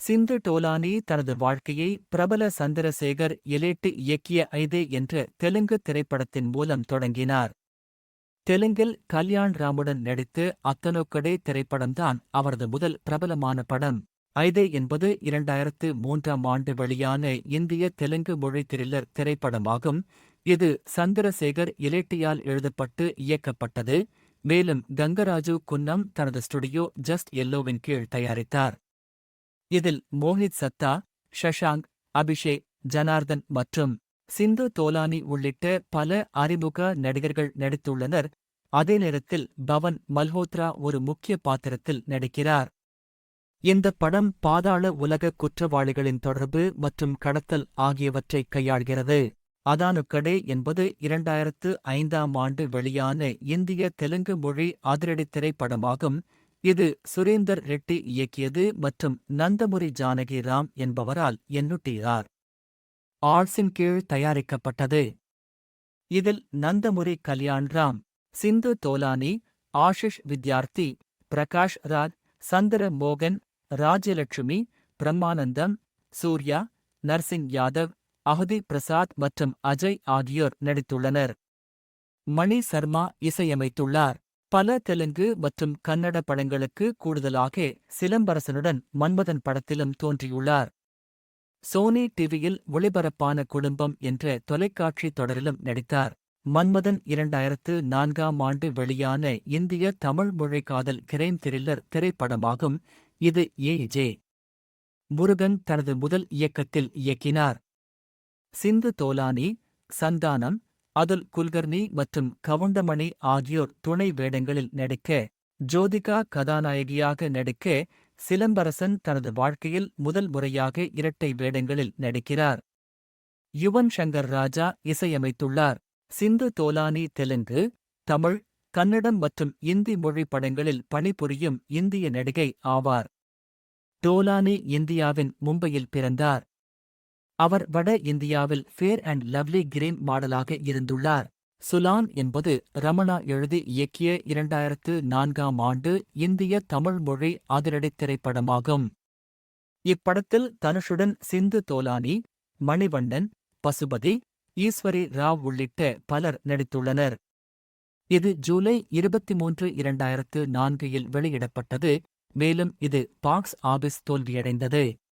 சிந்து டோலானி தனது வாழ்க்கையை பிரபல சந்திரசேகர் எலேட்டு இயக்கிய ஐதே என்ற தெலுங்கு திரைப்படத்தின் மூலம் தொடங்கினார். தெலுங்கில் கல்யாண் ராமுடன் நடித்து அத்தனோக்கடே திரைப்படம்தான் அவரது முதல் பிரபலமான படம். ஐதே என்பது இரண்டாயிரத்து மூன்றாம் ஆண்டு வெளியான இந்திய தெலுங்கு மொழி த்ரில்லர் திரைப்படமாகும். இது சந்திரசேகர் இலேட்டியால் எழுதப்பட்டு இயக்கப்பட்டது. மேலும் கங்கராஜு குன்னம் தனது ஸ்டுடியோ ஜஸ்ட் எல்லோவின் கீழ் தயாரித்தார். இதில் மோஹித் சத்தா ஷஷாங்க் அபிஷேக் ஜனார்தன் மற்றும் சிந்து தோலானி உள்ளிட்ட பல அறிமுக நடிகர்கள் நடித்துள்ளனர். அதே நேரத்தில் பவன் மல்ஹோத்ரா ஒரு முக்கிய பாத்திரத்தில் நடிக்கிறார். இந்த படம் பாதாள உலக குற்றவாளிகளின் தொடர்பு மற்றும் கடத்தல் ஆகியவற்றை கையாள்கிறது. அதானுக்கடே என்பது இரண்டாயிரத்து ஐந்தாம் ஆண்டு வெளியான இந்திய தெலுங்கு மொழி அதிரடி திரைப்படமாகும். இது சுரேந்தர் ரெட்டி இயக்கியது மற்றும் நந்தமுரி ஜானகி ராம் என்பவரால் எண்ணுட்டியார் ஆர்ட்ஸின் கீழ் தயாரிக்கப்பட்டது. இதில் நந்தமுரி கல்யாண் ராம் சிந்து தோலானி ஆஷிஷ் வித்யார்த்தி பிரகாஷ் ராஜ் சந்திர மோகன் ராஜலட்சுமி பிரம்மானந்தம் சூர்யா நர்சிங் யாதவ் அகதி பிரசாத் மற்றும் அஜய் ஆகியோர் நடித்துள்ளனர். மணி சர்மா இசையமைத்துள்ளார். பல தெலுங்கு மற்றும் கன்னட படங்களுக்கு கூடுதலாக சிலம்பரசனுடன் மன்மதன் படத்திலும் தோன்றியுள்ளார். சோனி டிவியில் ஒளிபரப்பான குடும்பம் என்ற தொலைக்காட்சி தொடரிலும் நடித்தார். மன்மதன் இரண்டாயிரத்து நான்காம் ஆண்டு வெளியான இந்திய தமிழ் மொழி காதல் கிரைம் த்ரில்லர் திரைப்படமாகும். இது ஏ. ஜே. முருகன் தனது முதல் இயக்கத்தில் இயக்கினார். சிந்து தோலானி சந்தானம் அதுல் குல்கர்னி மற்றும் கவுண்டமணி ஆகியோர் துணை வேடங்களில் நடிக்க ஜோதிகா கதாநாயகியாக நடிக்க சிலம்பரசன் தனது வாழ்க்கையில் முதல் முறையாக இரட்டை வேடங்களில் நடிக்கிறார். யுவன் சங்கர் ராஜா இசையமைத்துள்ளார். சிந்து தோலானி தெலுங்கு தமிழ் கன்னடம் மற்றும் இந்தி மொழி படங்களில் பணிபுரியும் இந்திய நடிகை ஆவார். டோலானி இந்தியாவின் மும்பையில் பிறந்தார். அவர் வட இந்தியாவில் ஃபேர் அண்ட் லவ்லி கிரீன் மாடலாக இருந்துள்ளார். சுலான் என்பது ரமணா எழுதி இயக்கிய இரண்டாயிரத்து நான்காம் ஆண்டு இந்திய தமிழ் மொழி அதிரடி திரைப்படமாகும். இப்படத்தில் தனுஷுடன் சிந்து தோலானி மணிவண்ணன் பசுபதி ஈஸ்வரி ராவ் உள்ளிட்ட பலர் நடித்துள்ளனர். இது ஜூலை இருபத்தி மூன்று இரண்டாயிரத்து நான்கில் வெளியிடப்பட்டது மேலும் இது பாக்ஸ் ஆபீஸ் தோல்வியடைந்தது.